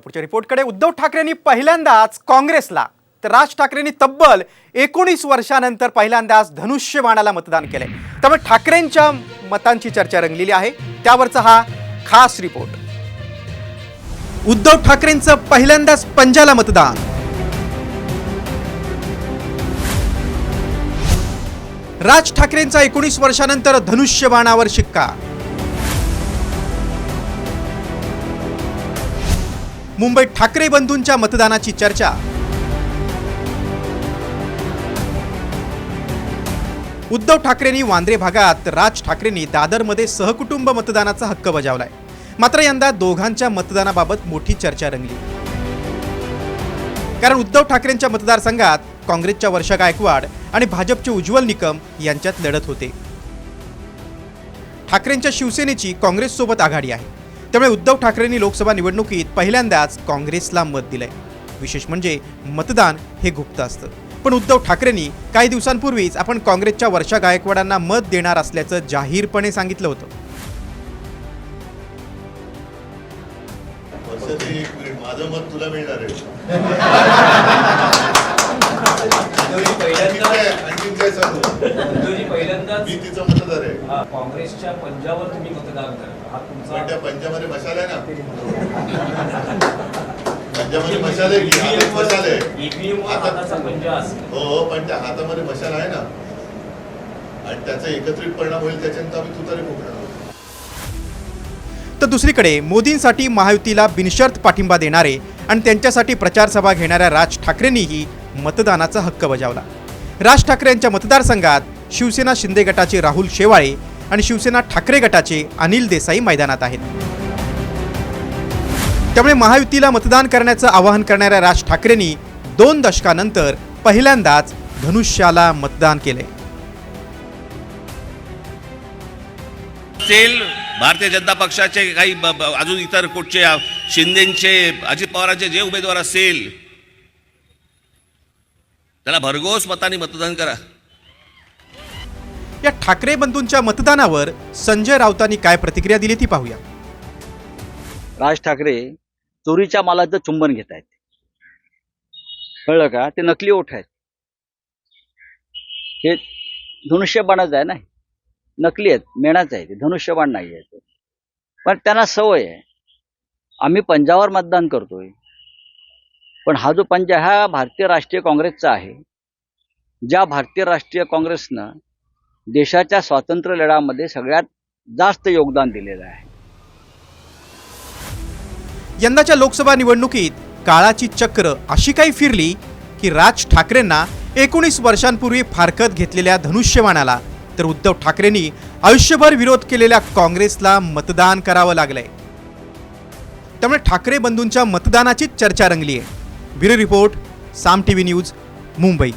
पुढच्या रिपोर्टकडे उद्धव ठाकरेंनी पहिल्यांदाच काँग्रेसला तर राज ठाकरेंनी तब्बल एकोणीस वर्षानंतर पहिल्यांदाच धनुष्यबाणाला मतदान केलंय. त्यामुळे ठाकरेंच्या मतांची चर्चा रंगलेली आहे. त्यावरचा हा खास रिपोर्ट. उद्धव ठाकरेंचं पहिल्यांदाच पंजाला मतदान. राज ठाकरेंचा एकोणीस वर्षानंतर धनुष्यबाणावर शिक्का. मुंबईत ठाकरे बंधूंच्या मतदानाची चर्चा. उद्धव ठाकरेंनी वांद्रे भागात राज ठाकरेंनी दादरमध्ये सहकुटुंब मतदानाचा हक्क बजावलाय. मात्र यंदा दोघांच्या मतदानाबाबत मोठी चर्चा रंगली. कारण उद्धव ठाकरेंच्या मतदारसंघात काँग्रेसच्या वर्षा गायकवाड आणि भाजपचे उज्ज्वल निकम यांच्यात लढत होते. ठाकरेंच्या शिवसेनेची काँग्रेससोबत आघाडी आहे. त्यामुळे उद्धव ठाकरेंनी लोकसभा निवडणुकीत पहिल्यांदाच काँग्रेसला मत दिलंय. विशेष म्हणजे मतदान हे गुप्त असतं. पण उद्धव ठाकरेंनी काही दिवसांपूर्वीच आपण काँग्रेसच्या वर्षा गायकवाडांना मत देणार असल्याचं जाहीरपणे सांगितलं होतं. वर्षाची एक मिनिट माझं मत तुला मिळणार आहे. पहिल्यांदा काँग्रेसच्या पंजावर तुम्ही मतदान करा हा तुमचा त्या पंजामध्ये ना. पंजामध्ये मशाल आहे की हातात मशाल आहे. ईव्हीएम हातात- हाताचा पंजा असेल. हो हो पण त्या हातामध्ये मशाल आहे ना. आणि त्याचा एकत्रित परिणाम होईल त्याच्यानंतर आम्ही तुतारी फुकणार आहोत. तर दुसरीकडे मोदींसाठी महायुतीला बिनशर्त पाठिंबा देणारे आणि त्यांच्यासाठी प्रचार सभा घेणाऱ्या राज ठाकरेंनीही मतदानाचा हक्क बजावला. राज ठाकरे यांच्या मतदारसंघात शिवसेना शिंदे गटाचे राहुल शेवाळे आणि शिवसेना ठाकरे गटाचे अनिल देसाई मैदानात आहेत. त्यामुळे महायुतीला मतदान करण्याचं आवाहन करणाऱ्या राज ठाकरेंनी दोन दशकानंतर पहिल्यांदाच धनुष्याला मतदान केलंय. भारतीय जनता पक्षाचे काही अजून इतर कुठचे शिंदेचे अजित पवारांचे जे उमेदवार असेल त्याला भरघोस मताने मतदान करा. या ठाकरे बंधूंच्या मतदानावर संजय राऊतांनी काय प्रतिक्रिया दिली ती पाहूया. राज ठाकरे चोरीच्या मालाचं चुंबन घेत आहेत. कळलं का? ते नकली ओठ आहेत. हे धनुष्यबाणच आहे ना? नकली आहेत मेणाच आहे ते धनुष्यबाण नाही आहे ते. पण त्यांना सवय आहे. आम्ही पंजावर मतदान करतोय. पण हा जो पंजा हा भारतीय राष्ट्रीय काँग्रेसचा आहे. ज्या भारतीय राष्ट्रीय काँग्रेसनं देशाच्या स्वातंत्र्य लढ्यामध्ये सगळ्यात जास्त योगदान दिलेलं आहे. यंदाच्या लोकसभा निवडणुकीत काळाची चक्र अशी काही फिरली की राज ठाकरेंना एकोणीस वर्षांपूर्वी फारकत घेतलेल्या धनुष्यबाणाला तर उद्धव ठाकरेंनी आयुष्यभर विरोध केलेल्या काँग्रेसला मतदान करावं लागलंय. त्यामुळे ठाकरे बंधूंच्या मतदानाचीच चर्चा रंगली आहे bureau report Saam TV news Mumbai.